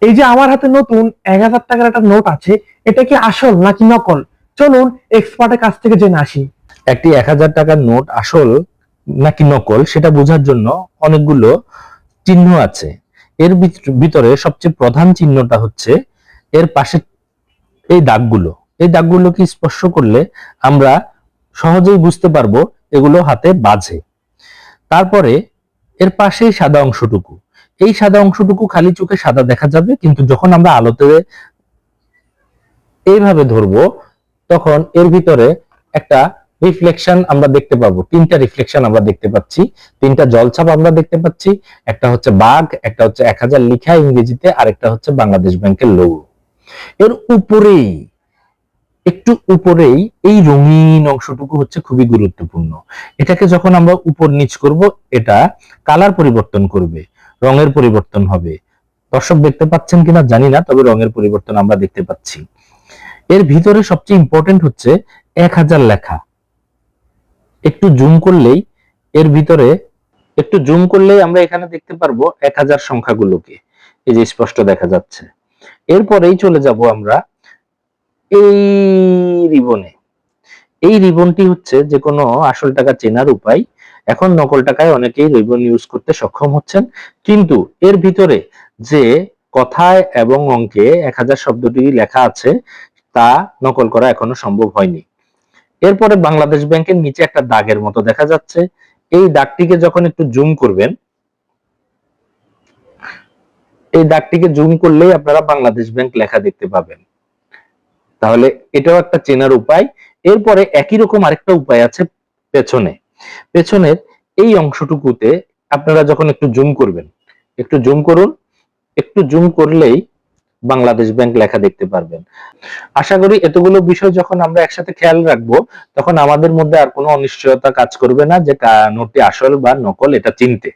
এই যে আমার হাতে নতুন এক হাজার টাকার একটা নোট আছে, এটা কি আসল নাকি নকল? চলুন এক্সপার্টের কাছ থেকে জেনে আসি। একটি এক হাজার টাকার নোট আসল নাকি নকল সেটা বোঝার জন্য অনেকগুলো চিহ্ন আছে। এর ভিত- ভিতরে সবচেয়ে প্রধান চিহ্নটা হচ্ছে এর পাশে এই দাগগুলো। এই দাগগুলোকে স্পর্শ করলে আমরা সহজেই বুঝতে পারব এগুলো হাতে বাজে। তারপরে এর পাশেই সাদা অংশটুকু। এই সাদা অংশটুকু খালি চোখে সাদা দেখা যাবে, কিন্তু যখন আমরা আলোতে এইভাবে ধরবো, তখন এর ভিতরে একটা রিফ্লেকশন আমরা দেখতে পাবো। তিনটা রিফ্লেকশন আমরা দেখতে পাচ্ছি। তিনটা জলছাপ আমরা দেখতে পাচ্ছি। একটা হচ্ছে বাঘ, একটা হচ্ছে এক হাজার লিখা ইংরেজিতে আর একটা হচ্ছে বাংলাদেশ ব্যাংকের লোগো এর উপরেই, একটু উপরেই এই রঙিন অংশটুকু হচ্ছে খুবই গুরুত্বপূর্ণ। এটাকে যখন আমরা উপর নিচ করব, এটা কালার পরিবর্তন করবে। রঙের পরিবর্তন হবে। দর্শক দেখতে পাচ্ছেন কিনা জানি না, তবে রঙের পরিবর্তন আমরা দেখতে পাচ্ছি। এর ভিতরে সবচেয়ে ইম্পর্টেন্ট হচ্ছে এক হাজার লেখা। একটু জুম করলেই এর ভিতরে, একটু জুম করলেই আমরা এখানে দেখতে পারব এক হাজার সংখ্যাগুলোকে। এই যে স্পষ্ট দেখা যাচ্ছে। এরপরেই চলে যাব আমরা এই রিবনে। এই রিবনটি হচ্ছে যে কোনো আসল টাকা চেনার উপায় এখন নকল টাকায় অনেকেই রিবন ইউজ করতে সক্ষম হচ্ছেন। কিন্তু এর ভিতরে যে কথায় এবং অঙ্কে এক হাজার শব্দটি লেখা আছে, তা নকল করা এখনও সম্ভব হয়নি। এরপরে বাংলাদেশ ব্যাংকের নিচে একটা দাগের মতো দেখা যাচ্ছে। এই দাগটিকে যখন একটু জুম করবেন, এই দাগটিকে জুম করলেই আপনারা বাংলাদেশ ব্যাংক লেখা দেখতে পাবেন। তাহলে এটাও একটা চেনার উপায়। এরপরে একই রকম আরেকটা উপায় আছে পেছনে। পেছনের এই অংশটুকুতে আপনারা যখন একটু জুম করবেন, একটু জুম করুন, একটু জুম করলেই বাংলাদেশ ব্যাংক লেখা দেখতে পারবেন। আশা করি এতগুলো বিষয় যখন আমরা একসাথে খেয়াল রাখব, তখন আমাদের মধ্যে আর কোনো অনিশ্চয়তা কাজ করবে না যে নোটটি আসল বা নকল, এটা চিনতে।